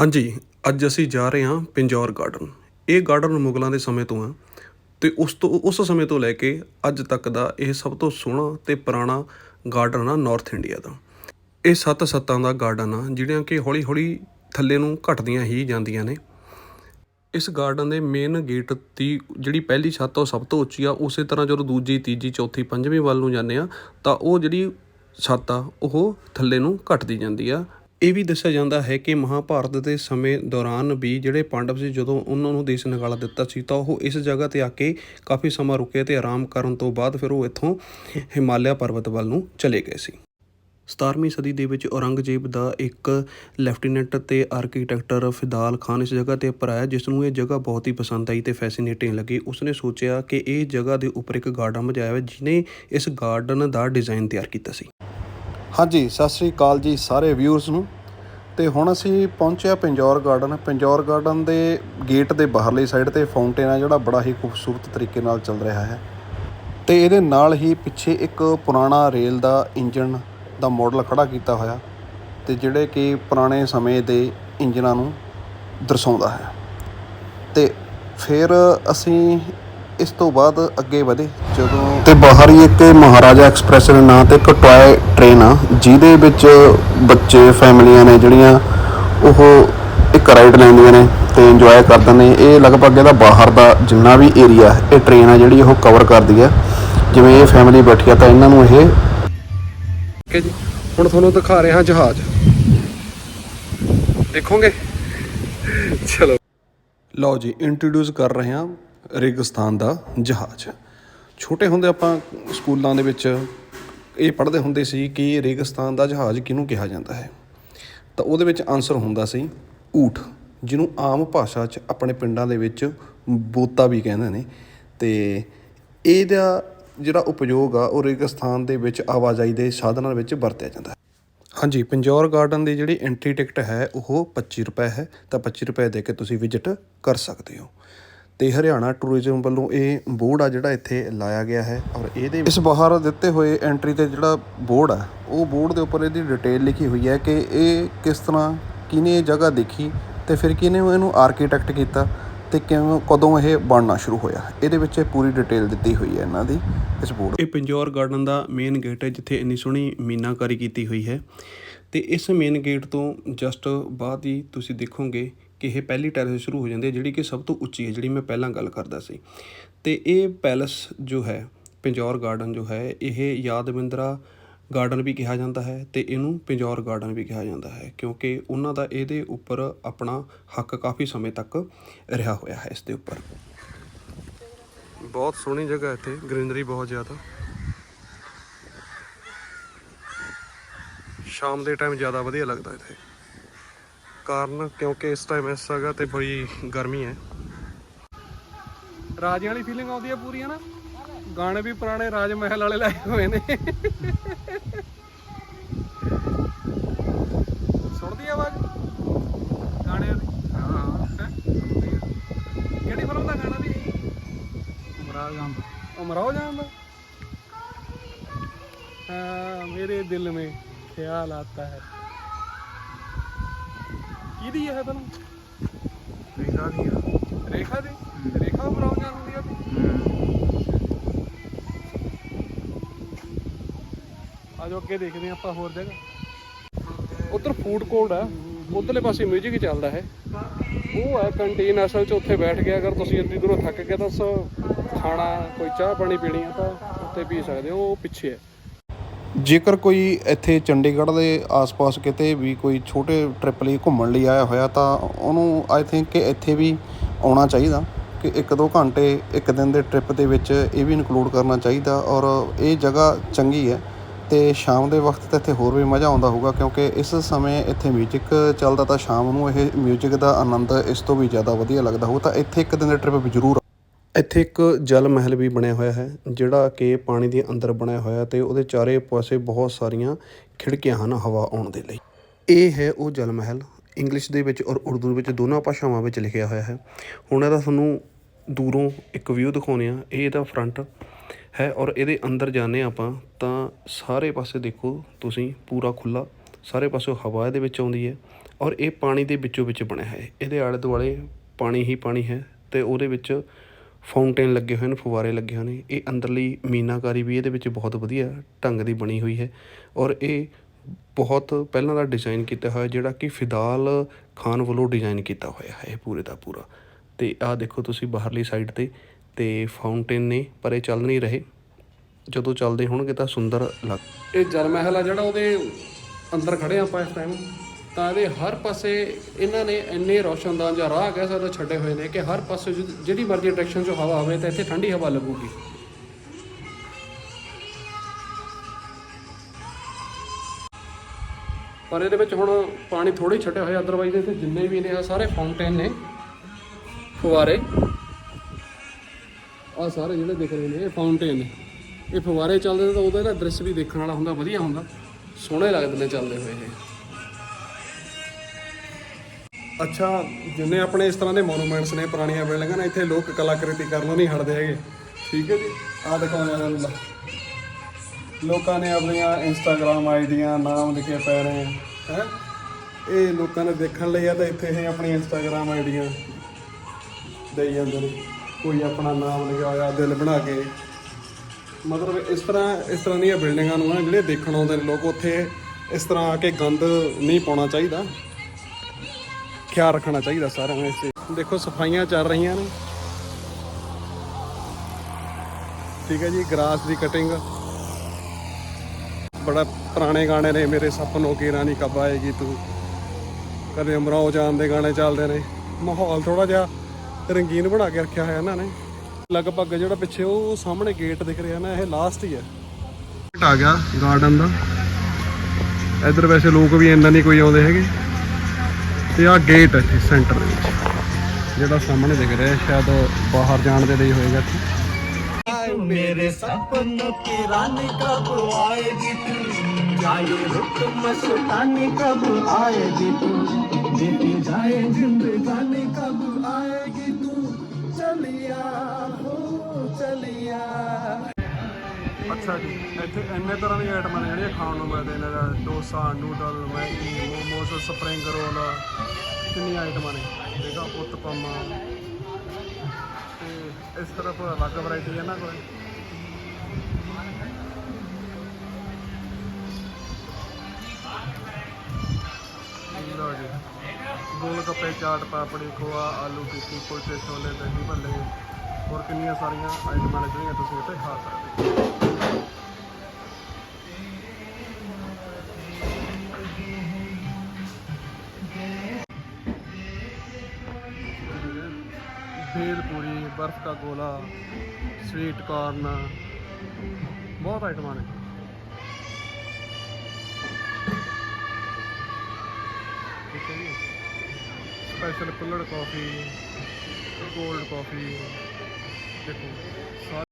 ਹਾਂਜੀ, ਅੱਜ ਅਸੀਂ ਜਾ ਰਹੇ ਹਾਂ ਪਿੰਜੌਰ ਗਾਰਡਨ ਇਹ ਗਾਰਡਨ ਮੁਗਲਾਂ ਦੇ ਸਮੇਂ ਤੋਂ ਆ ਤੇ ਉਸ ਤੋਂ, ਉਸ ਸਮੇਂ ਤੋਂ ਲੈ ਕੇ ਅੱਜ ਤੱਕ ਦਾ ਇਹ ਸਭ ਤੋਂ ਸੋਹਣਾ ਤੇ ਪੁਰਾਣਾ ਗਾਰਡਨ ਆ ਨਾਰਥ ਇੰਡੀਆ ਦਾ। ਇਹ ਸੱਤ ਸੱਤਾਂ ਦਾ ਗਾਰਡਨ ਆ, ਜਿਹੜੀਆਂ ਕਿ ਹੌਲੀ ਹੌਲੀ ਥੱਲੇ ਨੂੰ ਘਟਦੀਆਂ ਹੀ ਜਾਂਦੀਆਂ ਨੇ। ਇਸ ਗਾਰਡਨ ਦੇ ਮੇਨ ਗੇਟ ਦੀ ਜਿਹੜੀ ਪਹਿਲੀ ਛੱਤ ਆ, ਉਹ ਸਭ ਤੋਂ ਉੱਚੀ ਆ। ਉਸੇ ਤਰ੍ਹਾਂ ਜਦੋਂ ਦੂਜੀ, ਤੀਜੀ, ਚੌਥੀ, ਪੰਜਵੀਂ ਵੱਲ ਨੂੰ ਜਾਂਦੇ ਆ, ਤਾਂ ਉਹ ਜਿਹੜੀ ਛੱਤ ਆ, ਉਹ ਥੱਲੇ ਨੂੰ ਘਟਦੀ ਜਾਂਦੀ ਆ। ਇਹ ਵੀ ਦੱਸਿਆ ਜਾਂਦਾ ਹੈ ਕਿ ਮਹਾਭਾਰਤ ਦੇ ਸਮੇਂ ਦੌਰਾਨ ਵੀ ਜਿਹੜੇ ਪਾਂਡਵ ਸੀ, ਜਦੋਂ ਉਹਨਾਂ ਨੂੰ ਦੇਸ਼ ਨਿਕਾਲਾ ਦਿੱਤਾ ਸੀ, ਤਾਂ ਉਹ ਇਸ ਜਗ੍ਹਾ ਤੇ ਆ ਕੇ ਕਾਫੀ ਸਮਾਂ ਰੁਕੇ ਤੇ ਆਰਾਮ ਕਰਨ ਤੋਂ ਬਾਅਦ ਫਿਰ ਉਹ ਇੱਥੋਂ ਹਿਮਾਲਿਆ ਪਰਬਤ ਵੱਲ ਨੂੰ ਚਲੇ ਗਏ ਸੀ। 17ਵੀਂ ਸਦੀ ਦੇ ਵਿੱਚ ਔਰੰਗਜ਼ੇਬ ਦਾ ਇੱਕ ਲੈਫਟੀਨੈਂਟ ਤੇ ਆਰਕੀਟੈਕਟਰ ਫਿਦਾਲ ਖਾਨ ਇਸ ਜਗ੍ਹਾ ਤੇ ਉੱਪਰ ਆਇਆ, ਜਿਸ ਨੂੰ ਇਹ ਜਗ੍ਹਾ ਬਹੁਤ ਹੀ ਪਸੰਦ ਆਈ ਤੇ ਫੈਸੀਨੇਟਿੰਗ ਲੱਗੀ। ਉਸਨੇ ਸੋਚਿਆ ਕਿ ਇਹ ਜਗ੍ਹਾ ਦੇ ਉੱਪਰ ਇੱਕ ਗਾਰਡਨ ਬਣਾਇਆ ਜਿਹਨੇ ਇਸ ਗਾਰਡਨ ਦਾ ਡਿਜ਼ਾਈਨ ਤਿਆਰ ਕੀਤਾ ਸੀ। ਹਾਂਜੀ, ਸਤਿ ਸ੍ਰੀ ਅਕਾਲ ਜੀ ਸਾਰੇ ਵਿਊਅਰਸ ਨੂੰ। ਤੇ ਹੁਣ ਅਸੀਂ ਪਹੁੰਚਿਆ ਪਿੰਜੌਰ ਗਾਰਡਨ ਪਿੰਜੌਰ ਗਾਰਡਨ ਦੇ ਗੇਟ ਦੇ ਬਾਹਰਲੀ ਸਾਈਡ ਤੇ ਫਾਊਂਟੇਨ ਆ ਜਿਹੜਾ ਬੜਾ ਹੀ ਖੂਬਸੂਰਤ ਤਰੀਕੇ ਨਾਲ ਚੱਲ ਰਿਹਾ ਹੈ। ਤੇ ਇਹਦੇ ਨਾਲ ਹੀ ਪਿੱਛੇ ਇੱਕ ਪੁਰਾਣਾ ਰੇਲ ਦਾ ਇੰਜਨ ਦਾ ਮਾਡਲ ਖੜਾ ਕੀਤਾ ਹੋਇਆ, ਤੇ ਜਿਹੜੇ ਕਿ ਪੁਰਾਣੇ ਸਮੇਂ ਦੇ ਇੰਜਨਾਂ ਨੂੰ ਦਰਸਾਉਂਦਾ ਹੈ। ਤੇ ਫਿਰ ਅਸੀਂ ਇਸ ਤੋਂ ਬਾਅਦ ਅੱਗੇ ਵਧੇ ਜਦੋਂ ਤੇ ਬਾਹਰ ਹੀ ਇੱਕ ਮਹਾਰਾਜਾ ਐਕਸਪ੍ਰੈਸ ਦੇ ਨਾਂ ਤੇ ਇੱਕ ਟੌਏ ਟ੍ਰੇਨ ਆ ਜਿਹਦੇ ਵਿੱਚ ਬੱਚੇ ਫੈਮਲੀਆਂ ਨੇ ਜਿਹੜੀਆਂ ਉਹ ਇੱਕ ਰਾਈਡ ਲੈਂਦੀਆਂ ਨੇ ਤੇ ਇੰਜੋਏ ਕਰਦੇ ਨੇ। ਇਹ ਲਗਭਗ ਇਹਦਾ ਬਾਹਰ ਦਾ ਜਿੰਨਾ ਵੀ ਏਰੀਆ ਇਹ ਟ੍ਰੇਨ ਆ ਜਿਹੜੀ ਉਹ ਕਵਰ ਕਰਦੀ ਹੈ ਜਿਵੇਂ ਇਹ ਫੈਮਿਲੀ ਬੈਠੀ ਆ ਤਾਂ ਇਹਨਾਂ ਨੂੰ ਇਹ ਠੀਕ ਹੈ ਜੀ ਹੁਣ ਤੁਹਾਨੂੰ ਦਿਖਾ ਰਹੇ ਹਾਂ ਜਹਾਜ਼। ਦੇਖੋਗੇ? ਚਲੋ। ਲਓ ਜੀ ਇੰਟਰੋਡਿਊਸ ਕਰ ਰਹੇ ਹਾਂ। ਰੇਗਿਸਤਾਨ ਦਾ ਜਹਾਜ਼। ਛੋਟੇ ਹੁੰਦੇ ਆਪਾਂ ਸਕੂਲਾਂ ਦੇ ਵਿੱਚ ਇਹ ਪੜ੍ਹਦੇ ਹੁੰਦੇ ਸੀ ਕਿ ਰੇਗਿਸਤਾਨ ਦਾ ਜਹਾਜ਼ ਕਿਹਨੂੰ ਕਿਹਾ ਜਾਂਦਾ ਹੈ? ਤਾਂ ਉਹਦੇ ਵਿੱਚ ਆਨਸਰ ਹੁੰਦਾ ਸੀ ਊਠ, ਜਿਹਨੂੰ ਆਮ ਭਾਸ਼ਾ 'ਚ ਆਪਣੇ ਪਿੰਡਾਂ ਦੇ ਵਿੱਚ ਬੋਤਾ ਵੀ ਕਹਿੰਦੇ ਨੇ। ਤੇ ਇਹਦਾ ਜਿਹੜਾ ਉਪਯੋਗ ਆ, ਉਹ ਰੇਗਿਸਤਾਨ ਦੇ ਵਿੱਚ ਆਵਾਜਾਈ ਦੇ ਸਾਧਨਾਂ ਵਿੱਚ ਵਰਤਿਆ ਜਾਂਦਾ ਹੈ। ਹਾਂਜੀ, ਪਿੰਜੌਰ ਗਾਰਡਨ ਦੀ ਜਿਹੜੀ ਐਂਟਰੀ ਟਿਕਟ ਹੈ, ਉਹ 25 ਰੁਪਏ ਹੈ। ਤਾਂ 25 ਰੁਪਏ ਦੇ ਕੇ ਤੁਸੀਂ ਵਿਜ਼ਿਟ ਕਰ ਸਕਦੇ ਹੋ। ਤੇ ਹਰਿਆਣਾ ਟੂਰਿਜ਼ਮ ਵੱਲੋਂ ਇਹ ਬੋਰਡ ਆ ਜਿਹੜਾ ਇੱਥੇ ਲਾਇਆ ਗਿਆ ਹੈ ਔਰ ਇਹਦੇ ਇਸ ਬਾਹਰ ਦਿੱਤੇ ਹੋਏ ਐਂਟਰੀ ਤੇ ਜਿਹੜਾ ਬੋਰਡ ਆ, ਉਹ ਬੋਰਡ ਦੇ ਉੱਪਰ ਇਹਦੀ ਡਿਟੇਲ ਲਿਖੀ ਹੋਈ ਹੈ ਕਿ ਇਹ ਕਿਸ ਤਰ੍ਹਾਂ ਕਿਹਨੇ ਇਹ ਜਗ੍ਹਾ ਦੇਖੀ ਤੇ ਫਿਰ ਕਿਹਨੇ ਇਹਨੂੰ ਆਰਕੀਟੈਕਟ ਕੀਤਾ ਤੇ ਕਿਵੇਂ ਕਦੋਂ ਇਹ ਬਣਨਾ ਸ਼ੁਰੂ ਹੋਇਆ। ਇਹਦੇ ਵਿੱਚ ਇਹ ਪੂਰੀ ਡਿਟੇਲ ਦਿੱਤੀ ਹੋਈ ਹੈ ਇਹਨਾਂ ਦੀ ਇਸ ਬੋਰਡ ਇਹ ਪਿੰਜੌਰ ਗਾਰਡਨ ਦਾ ਮੇਨ ਗੇਟ ਹੈ, ਜਿੱਥੇ ਇੰਨੀ ਸੋਹਣੀ ਮੀਨਾਕਾਰੀ ਕੀਤੀ ਹੋਈ ਹੈ। ਤੇ ਇਸ ਮੇਨ ਗੇਟ ਤੋਂ ਜਸਟ ਬਾਅਦ ਹੀ ਤੁਸੀਂ ਦੇਖੋਗੇ ਕਿ ਇਹ ਪਹਿਲੀ ਟੈਰੇਸ ਸ਼ੁਰੂ ਹੋ ਜਾਂਦੀ ਹੈ, ਜਿਹੜੀ ਕਿ ਸਭ ਤੋਂ ਉੱਚੀ ਹੈ, ਜਿਹੜੀ ਮੈਂ ਪਹਿਲਾਂ ਗੱਲ ਕਰਦਾ ਸੀ। ਤੇ ਇਹ ਪੈਲਸ ਜੋ ਹੈ, ਪਿੰਜੌਰ ਗਾਰਡਨ ਜੋ ਹੈ, ਇਹ ਯਾਦਵਿੰਦਰਾ ਗਾਰਡਨ ਵੀ ਕਿਹਾ ਜਾਂਦਾ ਹੈ ਤੇ ਇਹਨੂੰ ਪਿੰਜੌਰ ਗਾਰਡਨ ਵੀ ਕਿਹਾ ਜਾਂਦਾ ਹੈ, ਕਿਉਂਕਿ ਉਹਨਾਂ ਦਾ ਇਹਦੇ ਉੱਪਰ ਆਪਣਾ ਹੱਕ ਕਾਫੀ ਸਮੇਂ ਤੱਕ ਰਿਹਾ ਹੋਇਆ ਹੈ ਇਸ ਦੇ ਉੱਪਰ। ਬਹੁਤ ਸੋਹਣੀ ਜਗ੍ਹਾ ਇੱਥੇ, ਗ੍ਰੀਨਰੀ ਬਹੁਤ ਜ਼ਿਆਦਾ। ਸ਼ਾਮ ਦੇ ਟਾਈਮ ਜ਼ਿਆਦਾ ਵਧੀਆ ਲੱਗਦਾ ਇੱਥੇ। ਕਾਰਨ ਕਿਉਂਕਿ ਇਸ ਟਾਈਮ ਇਸ ਜਗ੍ਹਾ ਤੇ ਬੜੀ ਗਰਮੀ ਹੈ। ਰਾਜੇ ਵਾਲੀ ਫੀਲਿੰਗ ਆਉਂਦੀ ਹੈ ਪੂਰੀ ਹੈ ਨਾ? ਗਾਣੇ ਵੀ ਪੁਰਾਣੇ ਰਾਜ ਮਹਿਲ ਵਾਲੇ ਲਾਏ ਹੋਏ ਨੇ। ਸੁਣਦੀ ਆਵਾਜ਼? ਗਾਣੇ ਵਾਲੀ ਹਾਂ ਗਾਣਾ ਵੀ ਜਾਂਦਾ ਮੇਰੇ ਦਿਲ ਮੇ ਖਿਆਲ ਆਤਾ ਹੈ। ਕਿਹਦੀ ਹੈ ਫਿਲਮ ਰੇਖਾ ਦੀ ਰੇਖਾ ਦੀ? ਰੇਖਾ ਜਾਨ ਹੁੰਦੀ ਆ ਆਜੋ ਅੱਗੇ ਦੇਖਦੇ ਆਪਾਂ ਹੋਰ ਜਗ੍ਹਾ। ਉੱਧਰ ਫੂਡ ਕੋਰਟ ਆ। ਉਧਰਲੇ ਪਾਸੇ 뮤직 ਹੀ ਚੱਲਦਾ ਹੈ। ਉਹ ਹੈ ਕੰਟੀਨ ਅਸਲ 'ਚ ਉੱਥੇ ਬੈਠ ਕੇ ਅਗਰ ਤੁਸੀਂ ਇੰਨੀ ਦੂਰੋਂ ਥੱਕ ਗਏ ਤਾਂ ਖਾਣਾ ਕੋਈ ਚਾਹ ਪਾਣੀ ਪੀਣੀ ਆ ਤਾਂ ਉੱਥੇ ਪੀ ਸਕਦੇ ਹੋ ਉਹ ਪਿੱਛੇ ਹੈ। ਜੇਕਰ ਕੋਈ ਇੱਥੇ ਚੰਡੀਗੜ੍ਹ ਦੇ ਆਸ-ਪਾਸ ਕਿਤੇ ਵੀ ਕੋਈ ਛੋਟੇ ਟ੍ਰਿਪ ਲਈ ਘੁੰਮਣ ਲਈ ਆਇਆ ਹੋਇਆ ਤਾਂ ਉਹਨੂੰ ਆਈ ਥਿੰਕ ਕਿ ਇੱਥੇ ਵੀ ਆਉਣਾ ਚਾਹੀਦਾ ਕਿ ਇੱਕ ਦੋ ਘੰਟੇ, ਇੱਕ ਦਿਨ ਦੇ ਟ੍ਰਿਪ ਦੇ ਵਿੱਚ ਇਹ ਵੀ ਇਨਕਲੂਡ ਕਰਨਾ ਚਾਹੀਦਾ ਔਰ ਇਹ ਜਗ੍ਹਾ ਚੰਗੀ ਹੈ ਅਤੇ ਸ਼ਾਮ ਦੇ ਵਕਤ ਤਾਂ ਇੱਥੇ ਹੋਰ ਵੀ ਮਜ਼ਾ ਆਉਂਦਾ ਹੋਊਗਾ ਕਿਉਂਕਿ ਇਸ ਸਮੇਂ ਇੱਥੇ ਮਿਊਜ਼ਿਕ ਚੱਲਦਾ ਤਾਂ ਸ਼ਾਮ ਨੂੰ ਇਹ ਮਿਊਜ਼ਿਕ ਦਾ ਆਨੰਦ ਇਸ ਤੋਂ ਵੀ ਜ਼ਿਆਦਾ ਵਧੀਆ ਲੱਗਦਾ ਹੋਊ ਤਾਂ ਇੱਥੇ ਇੱਕ ਦਿਨ ਦੇ ਟ੍ਰਿਪ ਜ਼ਰੂਰ ਇੱਥੇ ਇੱਕ ਜਲ ਮਹਿਲ ਵੀ ਬਣਿਆ ਹੋਇਆ ਹੈ, ਜਿਹੜਾ ਕਿ ਪਾਣੀ ਦੇ ਅੰਦਰ ਬਣਿਆ ਹੋਇਆ ਤੇ ਉਹਦੇ ਚਾਰੇ ਪਾਸੇ ਬਹੁਤ ਸਾਰੀਆਂ ਖਿੜਕੀਆਂ ਹਨ ਹਵਾ ਆਉਣ ਦੇ ਲਈ। ਇਹ ਹੈ ਉਹ ਜਲ ਮਹਿਲ, ਇੰਗਲਿਸ਼ ਦੇ ਵਿੱਚ ਔਰ ਉਰਦੂ ਵਿੱਚ ਦੋਨਾਂ ਭਾਸ਼ਾਵਾਂ ਵਿੱਚ ਲਿਖਿਆ ਹੋਇਆ ਹੈ। ਹੁਣ ਇਹਦਾ ਤੁਹਾਨੂੰ ਦੂਰੋਂ ਇੱਕ ਵਿਊ ਦਿਖਾਉਂਦੇ ਆ ਇਹ ਇਹਦਾ ਫਰੰਟ ਹੈ ਔਰ ਇਹਦੇ ਅੰਦਰ ਜਾਂਦੇ ਹਾਂ ਆਪਾਂ ਤਾਂ ਸਾਰੇ ਪਾਸੇ ਦੇਖੋ ਤੁਸੀਂ, ਪੂਰਾ ਖੁੱਲਾ ਸਾਰੇ ਪਾਸੇ ਹਵਾ ਇਹਦੇ ਵਿੱਚ ਆਉਂਦੀ ਹੈ ਔਰ ਇਹ ਪਾਣੀ ਦੇ ਵਿੱਚੋਂ ਵਿੱਚ ਬਣਿਆ ਹੈ। ਇਹਦੇ ਆਲੇ ਦੁਆਲੇ ਪਾਣੀ ਹੀ ਪਾਣੀ ਹੈ ਤੇ ਉਹਦੇ ਵਿੱਚ ਫਾਊਂਟੇਨ ਲੱਗੇ ਹੋਏ ਨੇ, ਫੁਵਾਰੇ ਲੱਗੇ ਹੋਏ ਨੇ। ਇਹ ਅੰਦਰਲੀ ਮੀਨਾਕਾਰੀ ਵੀ ਇਹਦੇ ਵਿੱਚ ਬਹੁਤ ਵਧੀਆ ਢੰਗ ਦੀ ਬਣੀ ਹੋਈ ਹੈ ਔਰ ਇਹ ਬਹੁਤ ਪਹਿਲਾਂ ਦਾ ਡਿਜ਼ਾਈਨ ਕੀਤਾ ਹੋਇਆ, ਜਿਹੜਾ ਕਿ ਫਿਦਾਲ ਖਾਨ ਵੱਲੋਂ ਡਿਜ਼ਾਈਨ ਕੀਤਾ ਹੋਇਆ ਹੈ, ਇਹ ਪੂਰੇ ਦਾ ਪੂਰਾ। ਤੇ ਆਹ ਦੇਖੋ ਤੁਸੀਂ ਬਾਹਰਲੀ ਸਾਈਡ ਤੇ ਤੇ ਫਾਊਂਟੇਨ ਨੇ, ਪਰ ਇਹ ਚੱਲ ਨਹੀਂ ਰਹੇ। ਜਦੋਂ ਚੱਲਦੇ ਹੋਣਗੇ ਤਾਂ ਸੁੰਦਰ ਲੱਗ ਇਹ ਜਲ ਮਹਿਲ ਆ ਜਿਹੜਾ ਉਹਦੇ ਅੰਦਰ ਖੜੇ ਆਪਾਂ ਇਸ ਟਾਈਮ ਤਾਂ ਇਹਦੇ ਹਰ ਪਾਸੇ ਇਹਨਾਂ ਨੇ ਇੰਨੇ ਰੌਸ਼ਨਦਾਨ ਜਾਂ ਰਾਹ ਕਹਿ ਸਕਦੇ, ਛੱਡੇ ਹੋਏ ਨੇ ਕਿ ਹਰ ਪਾਸੇ ਜਿਹੜੀ ਮਰਜ਼ੀ ਡਾਇਰੈਕਸ਼ਨ 'ਚੋਂ ਹਵਾ ਆਵੇ ਤਾਂ ਇੱਥੇ ਠੰਡੀ ਹਵਾ ਲੱਗੂਗੀ। ਪਰ ਇਹਦੇ ਵਿੱਚ ਹੁਣ ਪਾਣੀ ਥੋੜੀ ਛੱਡੇ ਹੋਏ ਅਦਰਵਾਈਜ਼ ਇੱਥੇ ਜਿੰਨੇ ਵੀ ਨੇ, ਆਹ ਸਾਰੇ ਫਾਊਂਟੇਨ ਨੇ ਫੁਵਾਰੇ ਆ ਸਾਰੇ ਜਿਹੜੇ ਦਿਖ ਰਹੇ ਨੇ, ਇਹ ਫਾਊਂਟੇਨ ਨੇ ਇਹ ਫੁਵਾਰੇ ਚੱਲਦੇ ਨੇ ਤਾਂ ਉਹਦਾ ਇਹਦਾ ਦ੍ਰਿਸ਼ ਵੀ ਦੇਖਣ ਵਾਲਾ ਹੁੰਦਾ, ਵਧੀਆ ਹੁੰਦਾ। ਸੋਹਣੇ ਲੱਗਦੇ ਨੇ ਚੱਲਦੇ ਹੋਏ ਇਹ। ਅੱਛਾ, ਜਿੰਨੇ ਆਪਣੇ ਇਸ ਤਰ੍ਹਾਂ ਦੇ ਮੋਨੂਮੈਂਟਸ ਨੇ, ਪੁਰਾਣੀਆਂ ਬਿਲਡਿੰਗਾਂ ਨੇ, ਇੱਥੇ ਲੋਕ ਕਲਾਕ੍ਰਿਤੀ ਕਰਨੋਂ ਨਹੀਂ ਹਟਦੇ ਹੈਗੇ। ਠੀਕ ਹੈ ਜੀ? ਆਹ ਦਿਖਾਉਂਦੇ ਆ ਤੁਹਾਨੂੰ ਲੋਕਾਂ ਨੇ ਆਪਣੀਆਂ ਇੰਸਟਾਗ੍ਰam ਆਈਡੀਆਂ, ਨਾਮ ਲਿਖੇ ਪੈ ਰਹੇ ਹੈ? ਹੈ ਇਹ ਲੋਕਾਂ ਨੇ ਦੇਖਣ ਲਈ ਆ ਤਾਂ ਇੱਥੇ ਇਹ ਆਪਣੀ ਇੰਸਟਾਗ੍ਰam ਆਈਡੀਆਂ ਦੇਈ ਜਾਂਦੇ ਨੇ। ਕੋਈ ਆਪਣਾ ਨਾਮ ਲਿਖਿਆ ਹੋਇਆ ਦਿਲ ਬਣਾ ਕੇ। ਮਤਲਬ ਇਸ ਤਰ੍ਹਾਂ ਇਸ ਤਰ੍ਹਾਂ ਦੀਆਂ ਬਿਲਡਿੰਗਾਂ ਨੂੰ ਨਾ ਜਿਹੜੇ ਦੇਖਣ ਆਉਂਦੇ ਨੇ, ਲੋਕ ਉੱਥੇ ਇਸ ਤਰ੍ਹਾਂ ਆ ਕੇ ਗੰਦ ਨਹੀਂ ਪਾਉਣਾ ਚਾਹੀਦਾ। ਖਿਆਲ ਰੱਖਣਾ ਚਾਹੀਦਾ ਸਾਰਿਆਂ ਨੂੰ ਇਸ ਦੇਖੋ ਸਫਾਈਆਂ ਚੱਲ ਰਹੀਆਂ ਨੇ। ਠੀਕ ਹੈ ਜੀ, ਗ੍ਰਾਸ ਦੀ ਕਟਿੰਗ ਬੜਾ ਪੁਰਾਣੇ ਗਾਣੇ ਨੇ ਮੇਰੇ ਸੁਪਨੋਂ ਕੀ ਰਾਣੀ ਕਬ ਆਏਗੀ ਤੂੰ? ਕਦੇ ਅਮਰਾਓ ਜਾਨ ਦੇ ਗਾਣੇ ਚੱਲਦੇ ਨੇ। ਮਾਹੌਲ ਥੋੜਾ ਜਿਹਾ ਰੰਗੀਨ ਬਣਾ ਕੇ ਰੱਖਿਆ ਹੋਇਆ ਇਹਨਾਂ ਨੇ। ਲਗਭਗ ਜਿਹੜਾ ਪਿੱਛੇ ਉਹ ਸਾਹਮਣੇ ਗੇਟ ਦਿਖ ਰਿਹਾ ਨਾ, ਇਹ ਲਾਸਟ ਹੀ ਹੈ। ਆ ਗਿਆ ਗਾਰਡਨ ਦਾ। ਇੱਧਰ ਵੈਸੇ ਲੋਕ ਵੀ ਇੰਨਾ ਨਹੀਂ ਕੋਈ ਆਉਂਦੇ ਹੈਗੇ। ਤੇ ਆ ਗੇਟ ਹੈ ਇੱਥੇ ਸੈਂਟਰ ਦੇ ਵਿੱਚ। ਜਿਹੜਾ ਸਾਹਮਣੇ ਦਿਖ ਰਿਹਾ, ਸ਼ਾਇਦ ਬਾਹਰ ਜਾਣ ਦੇ ਲਈ ਹੋਏਗਾ ਇੱਥੇ। ਮੇਰੇ ਸਪਨ ਕੀ ਰਾਨੀ ਕਬ ਆਏਗੀ ਤੂੰ? ਜਾਏ ਰੁਕ ਮਸਤਾਨੀ ਕਬ ਆਏਗੀ ਤੂੰ? ਦਿੱਤੀ ਜਾਏ ਜ਼ਿੰਦਗਾਨੀ ਕਬ ਆਏਗੀ ਤੂੰ? ਚਲਿਆ ਹੋ ਚਲਿਆ ਅੱਛਾ ਜੀ। ਇੱਥੇ ਇੰਨੇ ਤਰ੍ਹਾਂ ਦੀਆਂ ਆਈਟਮਾਂ ਨੇ ਜਿਹੜੀਆਂ ਖਾਣ ਨੂੰ ਮਿਲਦੇ ਨੇ dosa, noodle, Maggi, momos, spring roll, ਕਿੰਨੀਆਂ ਆਈਟਮਾਂ ਨੇ। ਦੇਖਾ ਉਤਪਮ ਤੇ ਇਸ ਤਰ੍ਹਾਂ ਅਲੱਗ ਵੈਰਾਈਟੀ ਹੈ ਨਾ ਕੋਈ ਲਓ ਜੀ। ਗੋਲ ਗੱਪੇ ਚਾਟ, ਪਾਪੜੀ, ਖੋਆ, ਆਲੂ ਟਿੱਕੀ ਕੁਲਚੇ, ਛੋਲੇ, ਦਹੀਂ ਭੱਲੇ। ਹੋਰ ਕਿੰਨੀਆਂ ਸਾਰੀਆਂ ਆਈਟਮਾਂ ਨੇ ਜਿਹੜੀਆਂ ਤੁਸੀਂ ਇੱਥੇ ਖਾ ਸਕਦੇ ਹੋ। भेल पूरी बर्फ का गोला स्वीट कॉर्न बहुत आइटम ने ठीक है जी special kulhad coffee cold coffee देखो सारे